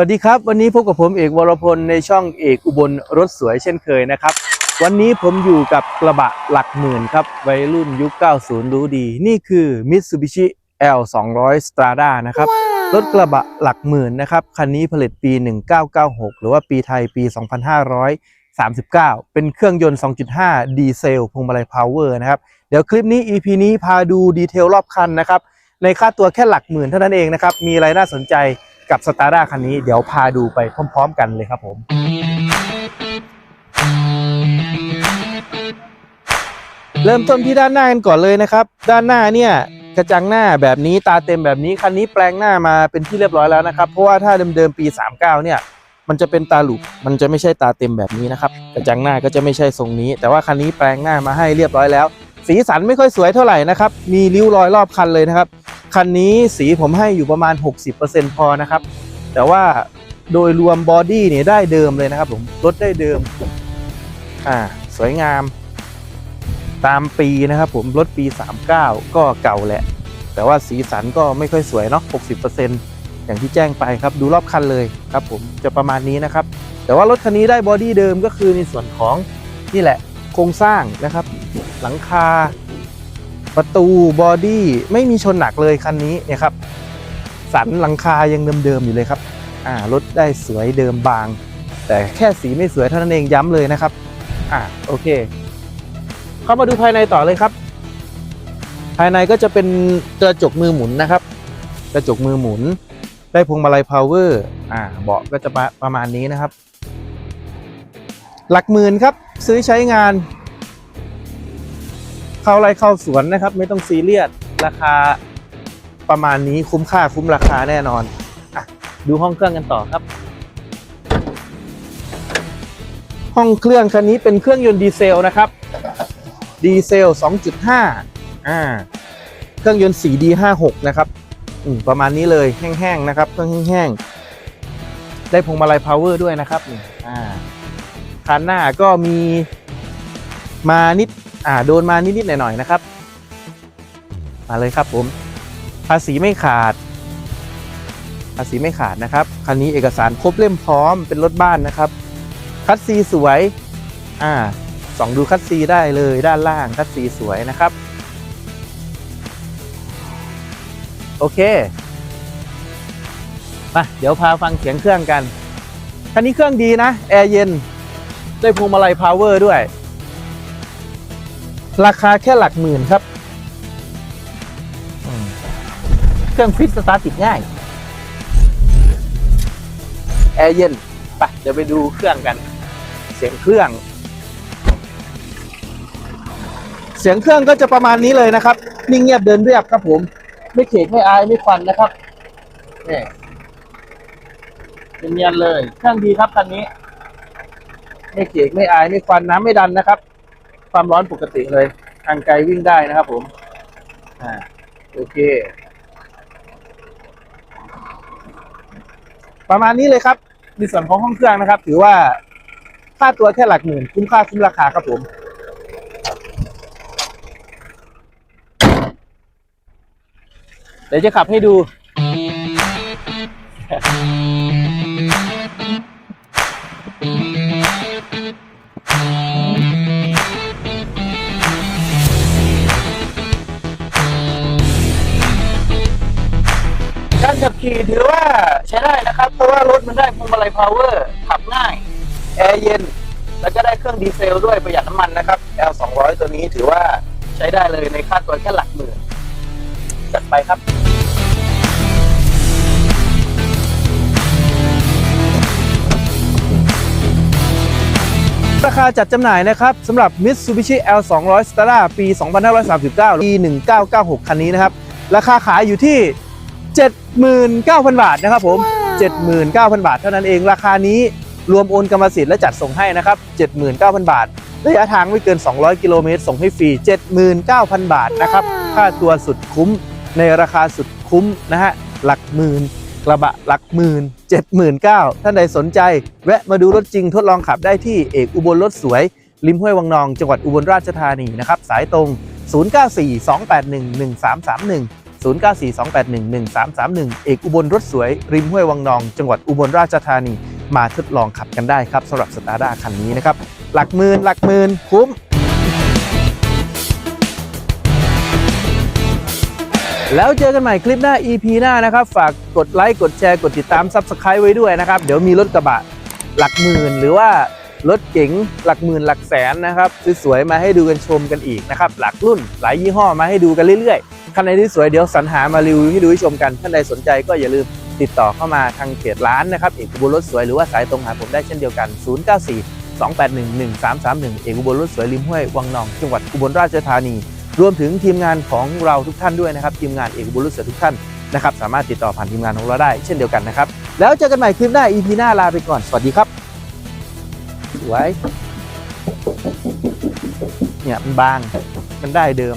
วัสดีครับ วันนี้พบกับผมเอกวรพลในช่องเอกอุบลรถสวยเช่นเคยนะครับ วันนี้ผมอยู่กับกระบะหลักหมื่นครับวัยรุ่นยุค 90 รู้ดี นี่คือ Mitsubishi L 200 Strada นะครับ รถกระบะหลักหมื่นนะครับ คันนี้ผลิตปี 1996 หรือว่าปีไทยปี 2539 เป็นเครื่องยนต์ 2.5 ดีเซลพวงมาลัยพาวเวอร์นะครับ เดี๋ยวคลิปนี้ EP นี้พาดูดีเทลรอบคันนะครับ ในค่าตัวแค่หลักหมื่นเท่านั้นเองนะครับ มีอะไรน่าสนใจ กับสตาร์ด้าคันนี้เดี๋ยวพาดูไปพร้อมๆกันเลยครับผมเริ่มต้นที่ด้านหน้ากันก่อนเลยนะครับ ด้านหน้าเนี่ยกระจังหน้าแบบนี้ตาเต็มแบบนี้คันนี้แปลงหน้ามาเป็นที่เรียบร้อยแล้วนะครับเพราะว่าถ้าเดิมๆปี 39 เนี่ย มันจะเป็นตาหลุกมันจะไม่ใช่ตาเต็มแบบนี้นะครับกระจังหน้าก็จะไม่ใช่ทรงนี้ แต่ว่าคันนี้แปลงหน้ามาให้เรียบร้อยแล้ว สีสันไม่ค่อยสวยเท่าไหร่นะครับมีริ้วรอยรอบคันเลยนะครับ คันนี้สีผมให้อยู่ประมาณ 60%พอนะครับ แต่ว่าโดยรวมบอดี้เนี่ยได้เดิมเลยนะครับผมรถได้เดิม อ่า สวยงาม ตามปีนะครับผมรถปี 39 ก็เก่าแหละ แต่ว่าสีสันก็ไม่ค่อยสวยเนาะ60%อย่างที่แจ้งไปครับดูรอบคันเลยครับผมจะประมาณนี้นะครับ แต่ว่ารถคันนี้ได้บอดี้เดิมก็คือในส่วนของนี่แหละโครงสร้างนะครับ หลังคา ประตูบอดี้ไม่มีชนหนักเลยคันนี้เนี่ยครับ สันหลังคายังเดิมๆอยู่เลยครับอ่ารถได้สวยเดิมบาง แต่แค่สีไม่สวยเท่านั้นเองย้ำเลยนะครับอ่าโอเค เข้ามาดูภายในต่อเลยครับ ภายในก็จะเป็นกระจกมือหมุนนะครับ กระจกมือหมุน ได้พวงมาลัยพาวเวอร์อ่าเบาะก็จะประมาณนี้นะครับ หลักหมื่นครับซื้อใช้งาน ข้าไรเข้าสวนนะครับ ไม่ต้องซีเรียสราคาประมาณนี้คุ้มค่าคุ้มราคาแน่นอนอะดูห้องเครื่องกันต่อครับ ห้องเครื่องคันนี้เป็นเครื่องยนต์ดีเซลนะครับดีเซล 2.5 อ่า เครื่องยนต์ 4D56 นะครับอืประมาณนี้เลยแห้งๆนะครับ เครื่องแห้งๆ ได้พวงมาลัยพาวเวอร์ด้วยนะครับอ่าคันหน้าก็มีมานิด อ่าโดนมานิดๆหน่อยๆนะครับ มาเลยครับผม ภาษีไม่ขาด ภาษีไม่ขาดนะครับคันนี้เอกสารครบเล่มพร้อมเป็นรถบ้านนะครับ คัดซีสวยอ่าส่องดูคัดซีได้เลยด้านล่างคัดซีสวยนะครับ โอเคมาเดี๋ยวพาฟังเสียงเครื่องกันคันนี้เครื่องดีนะ แอร์เย็น ได้พวงมาลัยพาวเวอร์ด้วย ราคาแค่หลักหมื่นครับอืมเครื่องฟิตสตาร์ทติดง่าย แอร์เย็นไปเดี๋ยวไปดูเครื่องกัน เสียงเครื่อง เสียงเครื่องก็จะประมาณนี้เลยนะครับ นิ่งเงียบเดินเรียบครับผม ไม่เขกไม่อายไม่ควันนะครับนี่เนียนๆเลย เครื่องดีครับคันนี้ ไม่เขกไม่อายไม่ควันน้ำไม่ดันนะครับ ความร้อนปกติเลย ทางไกลวิ่งได้นะครับผมอ่าโอเค ประมาณนี้เลยครับในส่วนของห้องเครื่องนะครับ ถือว่าค่าตัวแค่หลักหมื่นคุ้มค่าคุ้มราคาครับผมเดี๋ยวจะขับให้ดู ขี่ถือว่าใช้ได้นะครับ เพราะว่ารถมันได้พวงมาลัยพาวเวอร์ขับง่าย แอร์เย็น แล้วก็ได้เครื่องดีเซลด้วยประหยัดน้ำมันนะครับ L 2 0 0ตัวนี้ถือว่าใช้ได้เลยในค่าตัวแค่หลักหมื่นจัดไปครับราคาจัดจำหน่ายนะครับสำหรับ Mitsubishi L 2 0 0 Stara ปี 2539 ปี 1996 คันนี้นะครับ ราคาขายอยู่ที่ 79,000 บาทนะครับผม 79,000 บาทเท่านั้นเองราคานี้รวมโอนกรรมสิทธิ์และจัดส่งให้นะครับ 79,000 บาทระยะทางไม่เกิน 200 กิโลเมตร ส่งให้ฟรี 79,000 บาทนะครับ ค่าตัวสุดคุ้มในราคาสุดคุ้มนะฮะ หลักหมื่นกระบะหลักหมื่น79,000ท่านใดสนใจ แวะมาดูรถจริงทดลองขับได้ที่เอกอุบลรถสวย ริมห้วยวังนอง จังหวัดอุบลราชธานีนะครับ สายตรง 0942811331 0942811331 เอกอุบลรถสวย ริมห้วยวังนอง จังหวัดอุบลราชธานี มาทดลองขับกันได้ครับสำหรับสตาร์ด้าคันนี้นะครับ หลักหมื่นหลักหมื่นคุ้ม แล้วเจอกันใหม่คลิปหน้า EP หน้านะครับ ฝากกดไลค์ กดแชร์ กดติดตาม Subscribe ไว้ด้วยนะครับ เดี๋ยวมีรถกระบะหลักหมื่นหรือว่ารถเก๋งหลักหมื่นหลักแสนนะครับสวยๆมาให้ดูกันชมกันอีกนะครับ หลักรุ่นหลายยี่ห้อมาให้ดูกันเรื่อยๆ คันไหนที่สวยเดี๋ยวสรรหามารีวิวให้ดูให้ชมกันท่านใดสนใจก็อย่าลืมติดต่อเข้ามาทางเพจร้านนะครับเอกอุบลรถสวยหรือว่าสายตรงหาผมได้เช่นเดียวกัน 094 281 1331 เอกอุบลรถสวยริมห้วยวังนอง จังหวัดอุบลราชธานี รวมถึงทีมงานของเราทุกท่านด้วยนะครับ ทีมงานเอกบุรุษสือทุกท่านนะครับ สามารถติดต่อผ่านทีมงานของเราได้เช่นเดียวกันนะครับ แล้วเจอกันใหม่คลิปหน้า EP หน้าลาไปก่อน สวัสดีครับสวยเนี่ยมันบาง มันได้เดิม